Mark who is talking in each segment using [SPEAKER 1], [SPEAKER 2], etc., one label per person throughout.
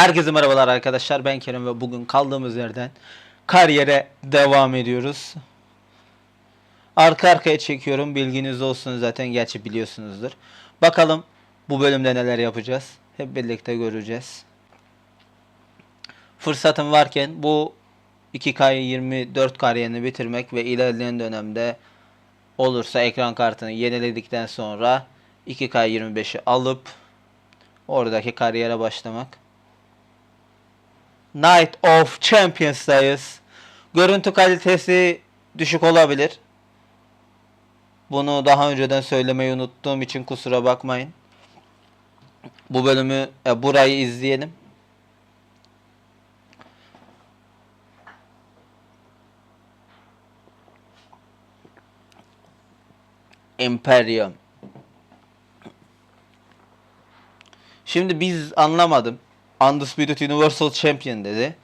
[SPEAKER 1] Herkese merhabalar arkadaşlar. Ben Kerem ve bugün kaldığımız yerden kariyere devam ediyoruz. Arka arkaya çekiyorum. Bilginiz olsun zaten gerçi biliyorsunuzdur. Bakalım bu bölümde neler yapacağız. Hep birlikte göreceğiz. Fırsatım varken bu 2K'yı 24 kariyerini bitirmek ve ilerleyen dönemde olursa ekran kartını yeniledikten sonra 2K25'i alıp oradaki kariyere başlamak. Night of Champions'tayız. Görüntü kalitesi düşük olabilir. Bunu daha önceden söylemeyi unuttuğum için kusura bakmayın. Bu bölümü, e, burayı izleyelim. Imperium. Şimdi biz anlamadım. Undisputed Universal Champion dedi.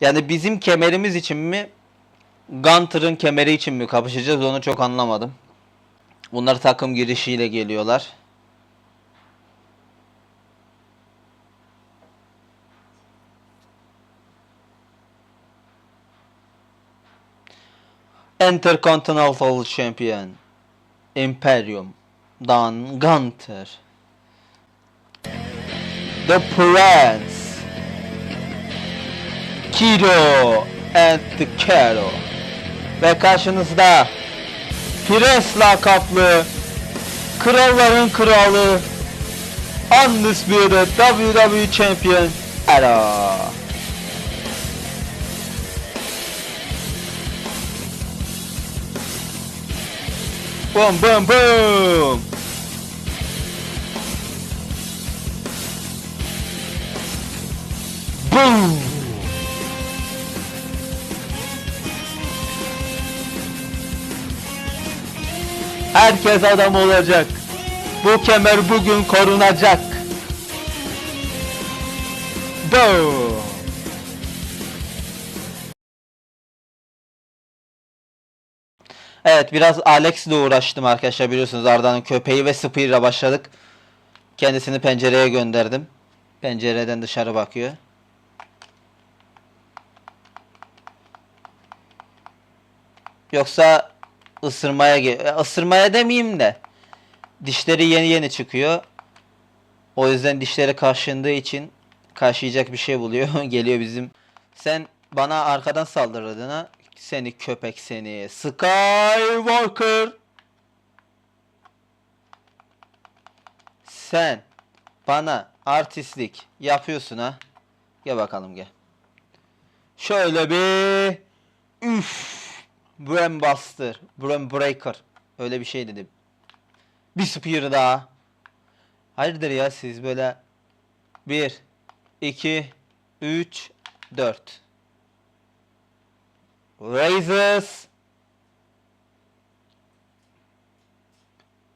[SPEAKER 1] Yani bizim kemerimiz için mi Gunter'ın kemeri için mi kapışacağız onu çok anlamadım. Bunlar takım girişiyle geliyorlar. Intercontinental Champion Imperium Dan Gunter The Prince Kiro and Kero. Ve karşınızda Pires lakaplı Kralların Kralı Undisputed WWE Champion Era. Boom boom boom. Boom Herkes adam olacak. Bu kemer bugün korunacak. Boom. Evet biraz Alex ile uğraştım arkadaşlar biliyorsunuz Arda'nın köpeği ve Spear'la başladık. Kendisini pencereye gönderdim. Pencereden dışarı bakıyor. Yoksa ısırmaya ge- e, ısırmaya demeyeyim de dişleri yeni yeni çıkıyor. O yüzden dişleri kaşındığı için kaşıyacak bir şey buluyor. Geliyor bizim. Sen bana arkadan saldırdın ha. Seni köpek seni. Skywalker. Sen bana artistlik yapıyorsun ha. Gel bakalım gel. Şöyle bir üf. Bram Buster, Bram Breaker. Öyle bir şey dedim. Bir spear daha. Hayırdır ya siz böyle 1 2 3 4 Raises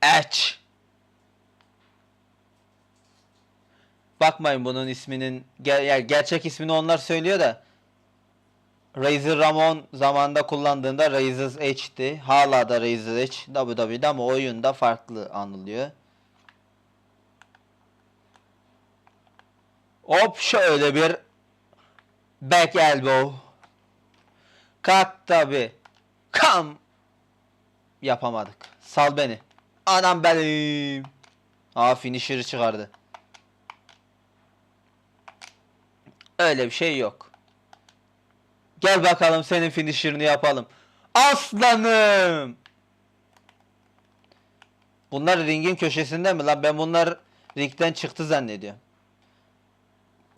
[SPEAKER 1] Edge Bakmayın bunun isminin ger yani gerçek ismini onlar söylüyor da Razer Ramon zamanında kullandığında Razor's Edge'ti. Hala da Razor's Edge WWE'de ama oyunda farklı anılıyor. Hop şöyle bir back elbow. Kalk tabi. Kam. Yapamadık. Sal beni. Anam benim. Aa finisher'ı çıkardı. Öyle bir şey yok. Gel bakalım senin finisher'ını yapalım. Aslanım. Bunlar ringin köşesinde mi lan? Ben bunlar ringden çıktı zannediyorum.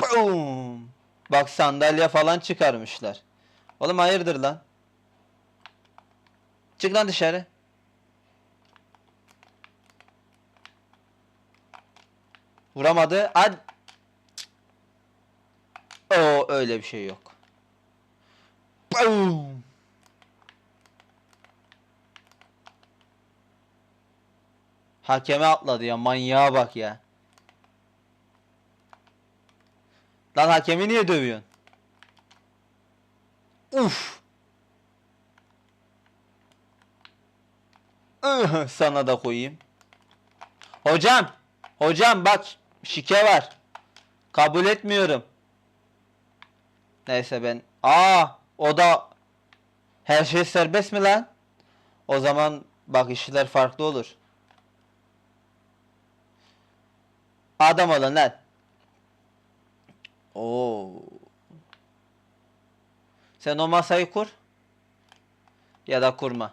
[SPEAKER 1] Boom. Bak sandalye falan çıkarmışlar. Oğlum hayırdır lan? Çık lan dışarı. Vuramadı. Hadi. Oo öyle bir şey yok. Boom. Hakeme atladı ya manyağa bak ya. Lan hakemi niye dövüyorsun? Uf. Sana da koyayım. Hocam. Hocam bak şike var. Kabul etmiyorum. Neyse ben... Aa o da... Her şey serbest mi lan? O zaman bak işler farklı olur. Adam olun lan. Oo. Sen o masayı kur. Ya da kurma.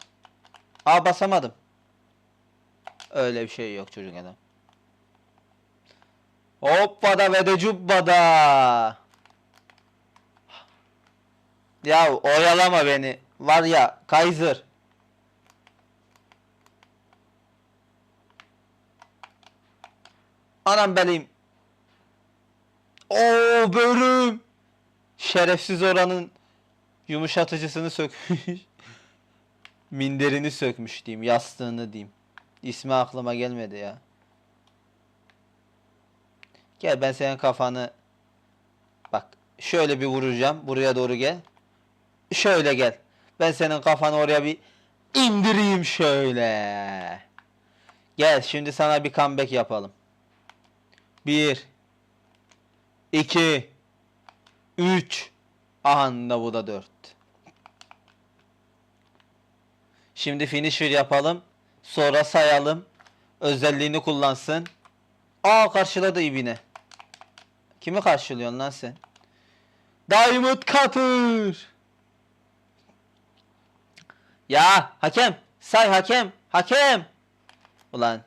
[SPEAKER 1] Aa basamadım. Öyle bir şey yok çocuk adam. Hoppada ve de cubbada. Ya oyalama beni. Var ya Kaiser. Anam benim. Oo bölüm. Şerefsiz oranın yumuşatıcısını sökmüş. Minderini sökmüş diyeyim. Yastığını diyeyim. İsmi aklıma gelmedi ya. Gel ben senin kafanı bak şöyle bir vuracağım. Buraya doğru gel. Şöyle gel. Ben senin kafanı oraya bir indireyim şöyle. Gel şimdi sana bir comeback yapalım. Bir. iki, Üç. Aha da bu da dört. Şimdi finisher yapalım. Sonra sayalım. Özelliğini kullansın. Aa karşıladı ibine. Kimi karşılıyorsun lan sen? Diamond Cutter. Ya hakem. Say hakem. Hakem. Ulan.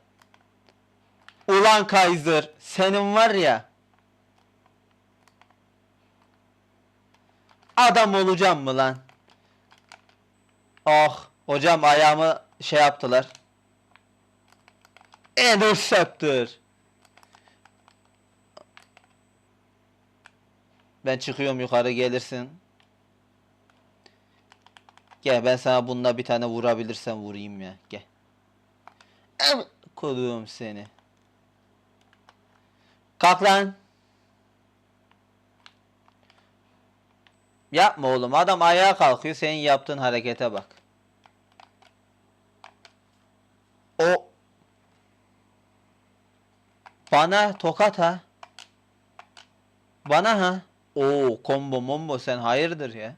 [SPEAKER 1] Ulan Kaiser. Senin var ya. Adam olacağım mı lan? Oh. Hocam ayağımı şey yaptılar. Interceptor. Ben çıkıyorum yukarı gelirsin. Gel ben sana bununla bir tane vurabilirsem vurayım ya. Gel. Em koduğum seni. Kalk lan. Yapma oğlum. Adam ayağa kalkıyor. Senin yaptığın harekete bak. O bana tokat ha. Bana ha. Oo combo mombo sen hayırdır ya.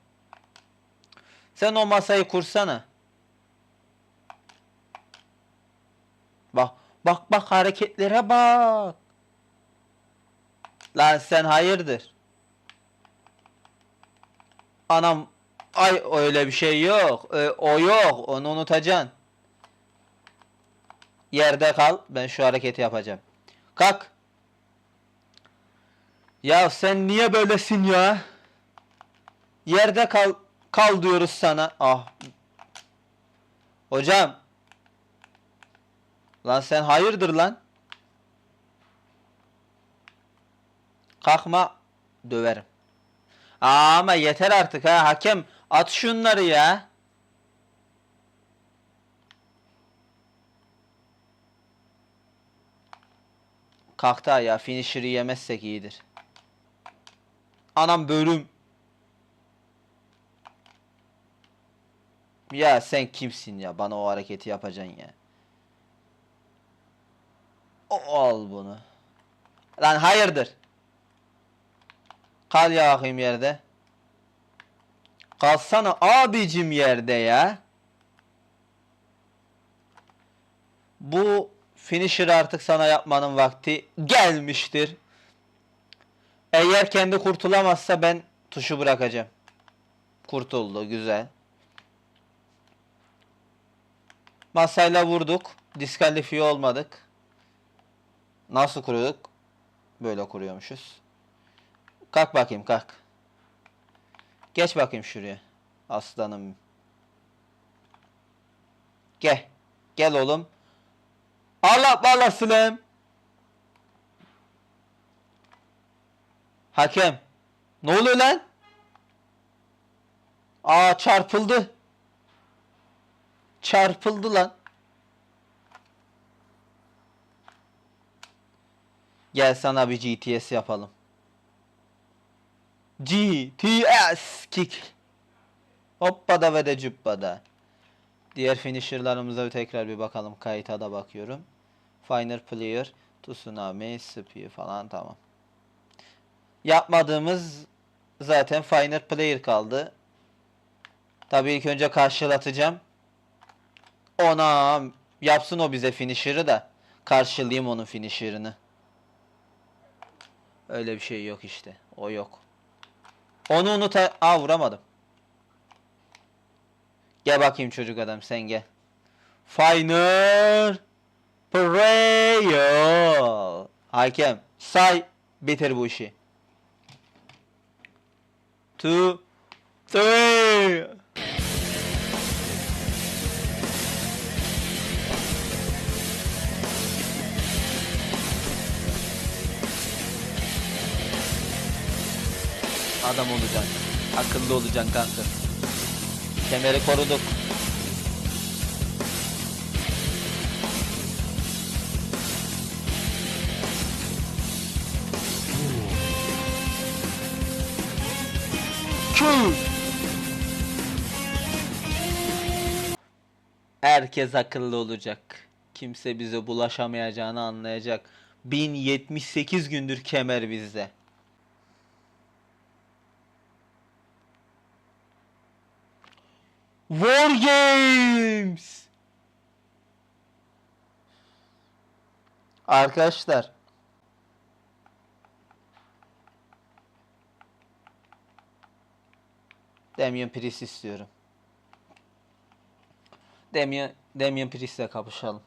[SPEAKER 1] Sen o masayı kursana. Bak bak bak hareketlere bak. Lan sen hayırdır. Anam ay öyle bir şey yok. Ö- o yok. Onu unutacaksın. Yerde kal. Ben şu hareketi yapacağım. Kalk. Ya sen niye böylesin ya? Yerde kal kal diyoruz sana. Ah. Hocam. Lan sen hayırdır lan? Kalkma döverim. Aa, ama yeter artık ha hakem at şunları ya. Kalktı ya finisher'ı yemezsek iyidir. Anam bölüm. Ya sen kimsin ya bana o hareketi yapacaksın ya. O, al bunu. Lan hayırdır. Kal ya bakayım yerde. Kalsana abicim yerde ya. Bu finisher artık sana yapmanın vakti gelmiştir. Eğer kendi kurtulamazsa ben tuşu bırakacağım. Kurtuldu güzel. Masayla vurduk. Diskalifiye olmadık. Nasıl kuruyorduk? Böyle kuruyormuşuz. Kalk bakayım kalk. Geç bakayım şuraya. Aslanım. Gel. Gel oğlum. Allah balasını. Hakem. Ne oluyor lan? Aa çarpıldı. Çarpıldı lan. Gel sana bir GTS yapalım. GTS kick. Hoppada ve de cübbada. Diğer finisherlarımıza tekrar bir bakalım. Kayıta da bakıyorum. Final player, Tsunami, Spear falan tamam. Yapmadığımız zaten final player kaldı. Tabii ilk önce karşılatacağım. Ona yapsın o bize finisher'ı da karşılayayım onun finisher'ını. Öyle bir şey yok işte. O yok. Onu unut. Aa vuramadım. Gel bakayım çocuk adam sen gel. Final Prayer. Hakem say bitir bu işi. Two, three. Adam olacaksın. Akıllı olacaksın kanka. Kemeri koruduk. Herkes akıllı olacak. Kimse bize bulaşamayacağını anlayacak. 1078 gündür kemer bizde. War Games. Arkadaşlar. Damian Priest istiyorum. Damian, Damian Priest'le kapışalım.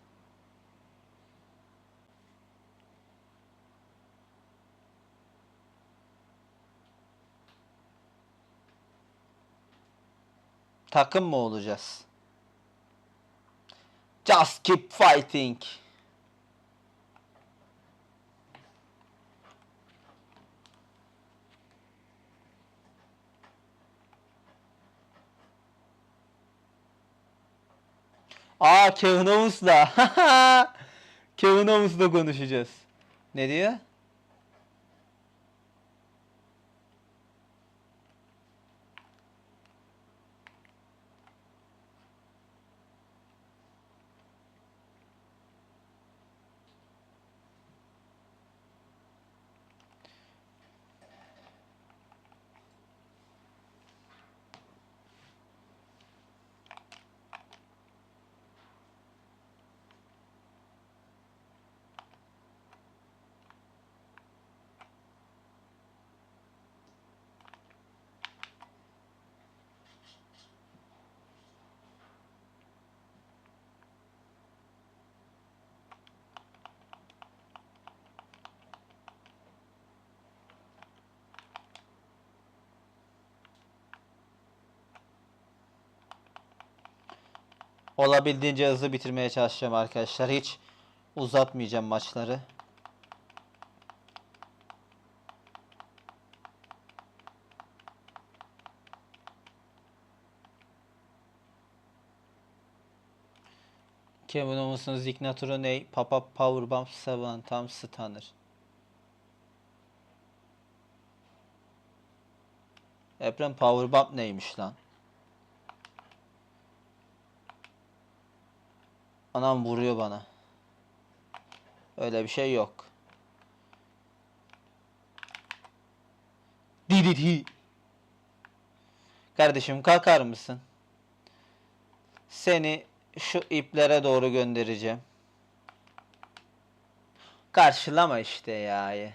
[SPEAKER 1] Takım mı olacağız? Just keep fighting. Aa Kevin Owens'la. Kevin Owens'la konuşacağız. Ne diyor? Olabildiğince hızlı bitirmeye çalışacağım arkadaşlar. Hiç uzatmayacağım maçları. Kevin Owens'ın signatürü ne? Papa Powerbomb 7 tam stunner. Eprem Powerbomb neymiş lan? Anam vuruyor bana. Öyle bir şey yok. Dididi. Kardeşim kalkar mısın? Seni şu iplere doğru göndereceğim. Karşılama işte ya.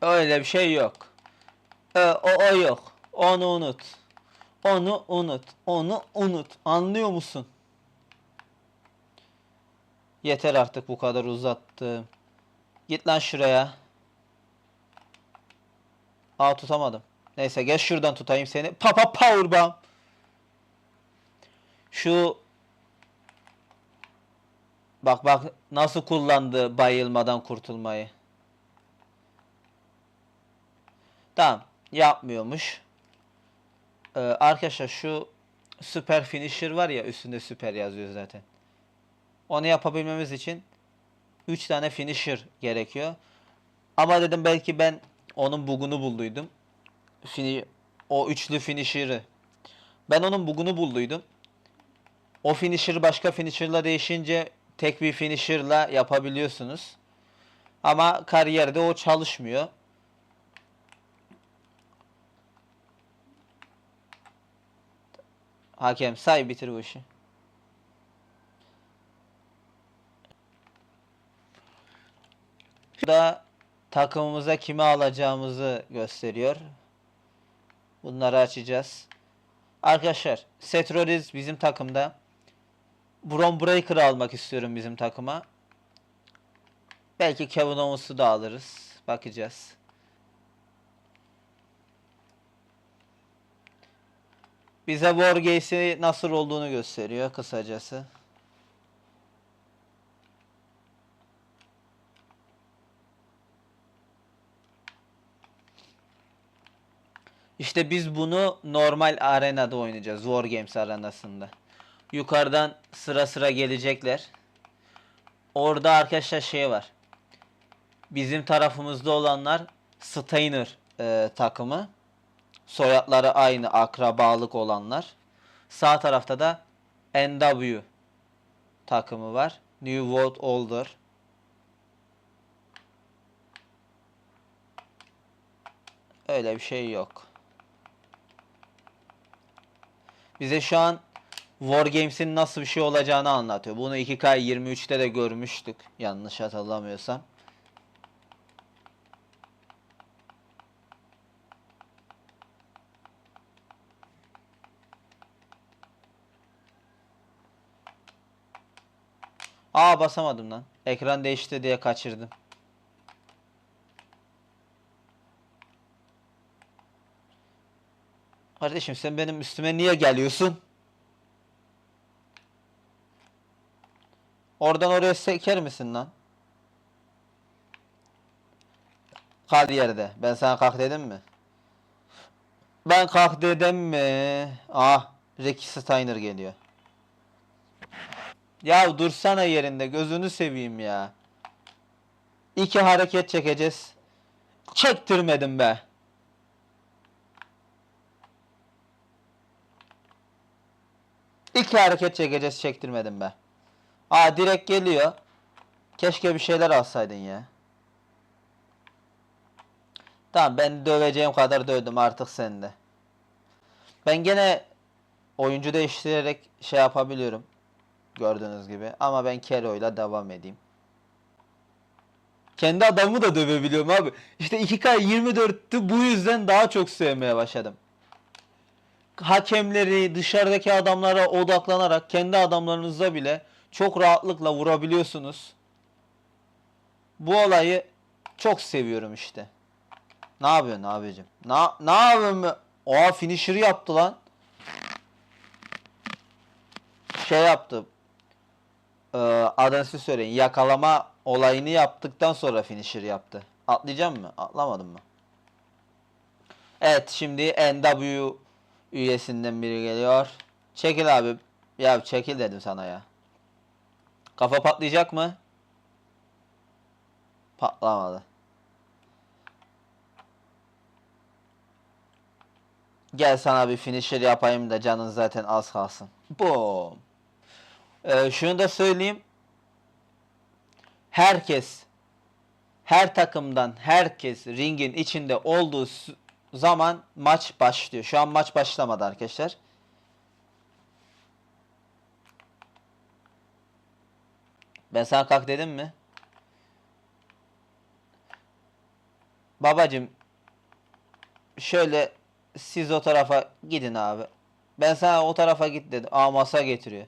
[SPEAKER 1] Öyle bir şey yok. Ö, o, o yok. Onu unut. Onu unut. Onu unut. Anlıyor musun? Yeter artık bu kadar uzattım. Git lan şuraya. Aa tutamadım. Neyse gel şuradan tutayım seni. Papa powerbomb. Şu Bak bak nasıl kullandı bayılmadan kurtulmayı. Tamam. Yapmıyormuş. Ee, arkadaşlar şu süper finisher var ya üstünde süper yazıyor zaten. Onu yapabilmemiz için 3 tane finisher gerekiyor. Ama dedim belki ben onun bugunu bulduydum. Fini o üçlü finisher'ı. Ben onun bugunu bulduydum. O finisher başka finisher'la değişince tek bir finisher'la yapabiliyorsunuz. Ama kariyerde o çalışmıyor. Hakem say bitir bu işi. Şurada takımımıza kimi alacağımızı gösteriyor. Bunları açacağız. Arkadaşlar Seth Rollins bizim takımda. Bron Breaker'ı almak istiyorum bizim takıma. Belki Kevin Owens'u da alırız. Bakacağız. Bize Wargames'i nasıl olduğunu gösteriyor kısacası. İşte biz bunu normal arenada oynayacağız. Wargames arenasında. Yukarıdan sıra sıra gelecekler. Orada arkadaşlar şey var. Bizim tarafımızda olanlar Steiner e, takımı. Soyadları aynı akrabalık olanlar. Sağ tarafta da NW takımı var. New World Order. Öyle bir şey yok. Bize şu an Wargames'in nasıl bir şey olacağını anlatıyor. Bunu 2K23'te de görmüştük. Yanlış hatırlamıyorsam. Aa basamadım lan. Ekran değişti diye kaçırdım. Kardeşim sen benim üstüme niye geliyorsun? Oradan oraya seker misin lan? Kal yerde. Ben sana kalk dedim mi? Ben kalk dedim mi? Ah, Ricky Steiner geliyor. Ya dursana yerinde gözünü seveyim ya. İki hareket çekeceğiz. Çektirmedim be. İki hareket çekeceğiz çektirmedim be. Aa direkt geliyor. Keşke bir şeyler alsaydın ya. Tamam ben döveceğim kadar dövdüm artık sende. Ben gene oyuncu değiştirerek şey yapabiliyorum. Gördüğünüz gibi. Ama ben Kero'yla devam edeyim. Kendi adamımı da dövebiliyorum abi. İşte 2K24'tü bu yüzden daha çok sevmeye başladım. Hakemleri dışarıdaki adamlara odaklanarak kendi adamlarınızla bile çok rahatlıkla vurabiliyorsunuz. Bu olayı çok seviyorum işte. Ne yapıyorsun abicim? Na ne yapıyorsun? Oha finisher yaptı lan. Şey yaptı. Ee, adını söyleyin. Yakalama olayını yaptıktan sonra finisher yaptı. Atlayacağım mı? Atlamadım mı? Evet şimdi NW üyesinden biri geliyor. Çekil abi. Ya çekil dedim sana ya. Kafa patlayacak mı? Patlamadı. Gel sana bir finisher yapayım da canın zaten az kalsın. Boom. Ee, şunu da söyleyeyim. Herkes her takımdan herkes ringin içinde olduğu zaman maç başlıyor. Şu an maç başlamadı arkadaşlar. Ben sana kalk dedim mi? Babacım şöyle siz o tarafa gidin abi. Ben sana o tarafa git dedim. Aa masa getiriyor.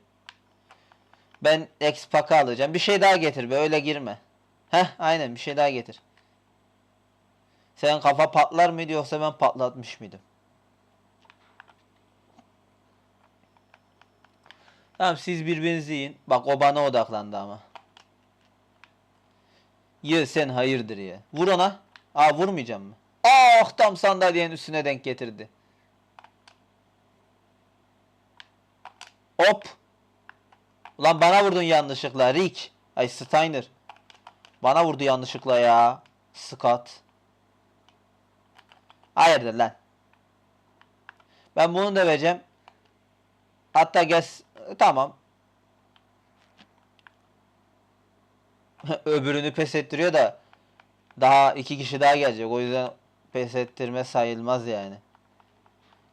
[SPEAKER 1] Ben X-Pack'ı alacağım. Bir şey daha getir be öyle girme. Heh aynen bir şey daha getir. Senin kafa patlar mıydı yoksa ben patlatmış mıydım? Tamam siz birbirinizi yiyin. Bak o bana odaklandı ama. Ye sen hayırdır ya. Vur ona. Aa vurmayacağım mı? Ah tam sandalyenin üstüne denk getirdi. Hop. Ulan bana vurdun yanlışlıkla Rick. Ay Steiner. Bana vurdu yanlışlıkla ya. Scott. Hayırdır lan. Ben bunu döveceğim. Hatta gel tamam. Öbürünü pes ettiriyor da daha iki kişi daha gelecek. O yüzden pes ettirme sayılmaz yani.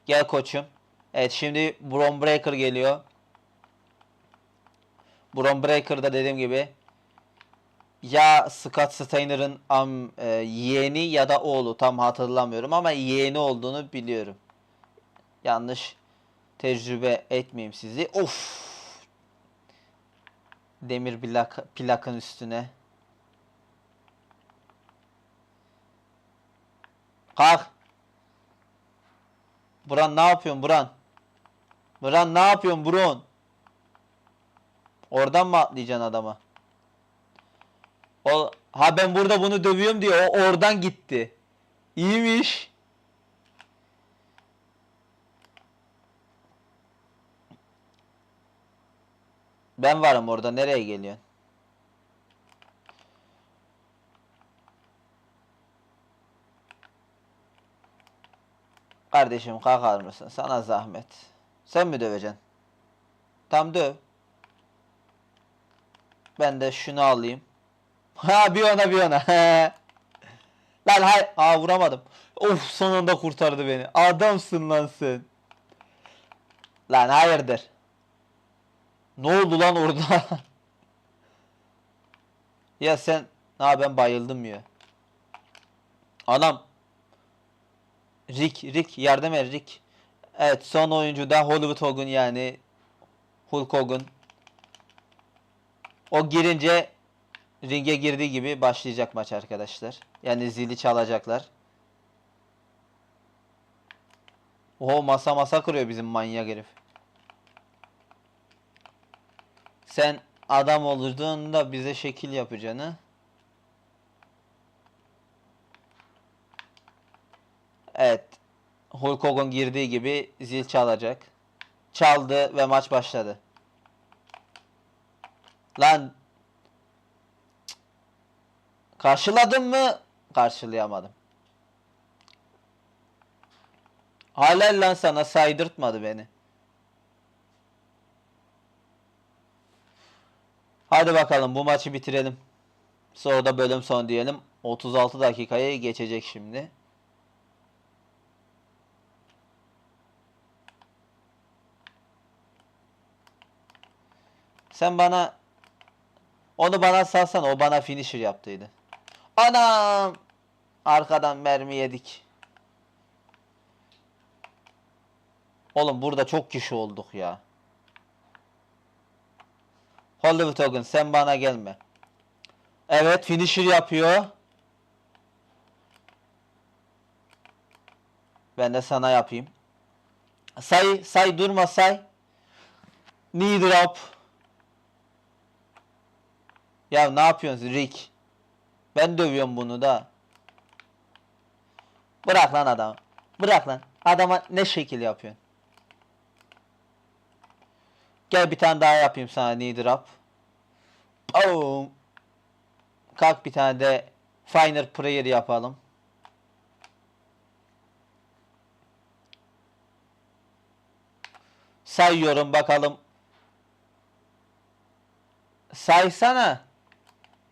[SPEAKER 1] Gel koçum. Evet şimdi Bron Breaker geliyor. Bron Breaker da dediğim gibi ya Scott Steiner'ın am, e, yeğeni ya da oğlu tam hatırlamıyorum ama yeğeni olduğunu biliyorum. Yanlış tecrübe etmeyeyim sizi. Of. Demir plak, plakın üstüne. Kalk. Buran ne yapıyorsun Buran? Buran ne yapıyorsun Buran? Oradan mı atlayacaksın adama? O ha ben burada bunu dövüyorum diyor. O oradan gitti. İyiymiş. Ben varım orada. Nereye geliyorsun? Kardeşim kalkar mısın? Sana zahmet. Sen mi döveceksin? Tam döv. Ben de şunu alayım. Ha bir ona bir ona. lan hay. Aa vuramadım. Of sonunda kurtardı beni. Adamsın lan sen. Lan hayırdır. Ne oldu lan orada? ya sen ha ben bayıldım ya. Anam. Rick, Rick yardım et Rick. Evet son oyuncu da Hollywood Hogan yani Hulk Hogan. O girince ringe girdiği gibi başlayacak maç arkadaşlar. Yani zili çalacaklar. Oho masa masa kırıyor bizim manyak herif. Sen adam olduğunda bize şekil yapacaksın Evet. Hulk Hogan girdiği gibi zil çalacak. Çaldı ve maç başladı. Lan Cık. karşıladın mı? Karşılayamadım. Hala lan sana saydırtmadı beni. Hadi bakalım bu maçı bitirelim. Sonra da bölüm son diyelim. 36 dakikayı geçecek şimdi. Sen bana onu bana salsan o bana finisher yaptıydı. Anam! Arkadan mermi yedik. Oğlum burada çok kişi olduk ya. Hollywood Hogan sen bana gelme. Evet finisher yapıyor. Ben de sana yapayım. Say say durma say. Knee drop. Ya ne yapıyorsun Rick? Ben dövüyorum bunu da. Bırak lan adamı. Bırak lan. Adama ne şekil yapıyorsun? Gel bir tane daha yapayım sana knee drop. Boom. Kalk bir tane de Finer Prayer yapalım. Sayıyorum bakalım. Saysana.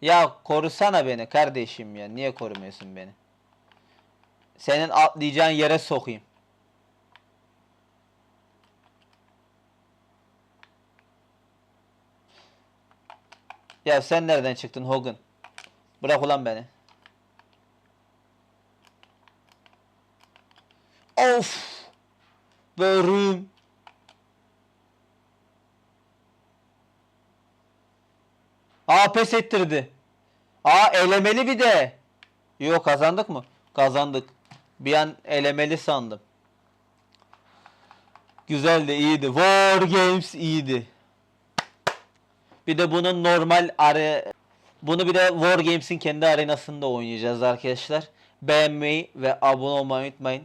[SPEAKER 1] Ya korusana beni kardeşim ya. Niye korumuyorsun beni? Senin atlayacağın yere sokayım. Ya sen nereden çıktın Hogan? Bırak ulan beni. Of! Börüm. Aa pes ettirdi. Aa elemeli bir de. Yok kazandık mı? Kazandık. Bir an elemeli sandım. Güzeldi, iyiydi. War Games iyiydi. Bir de bunun normal are bunu bir de War Games'in kendi arenasında oynayacağız arkadaşlar. Beğenmeyi ve abone olmayı unutmayın.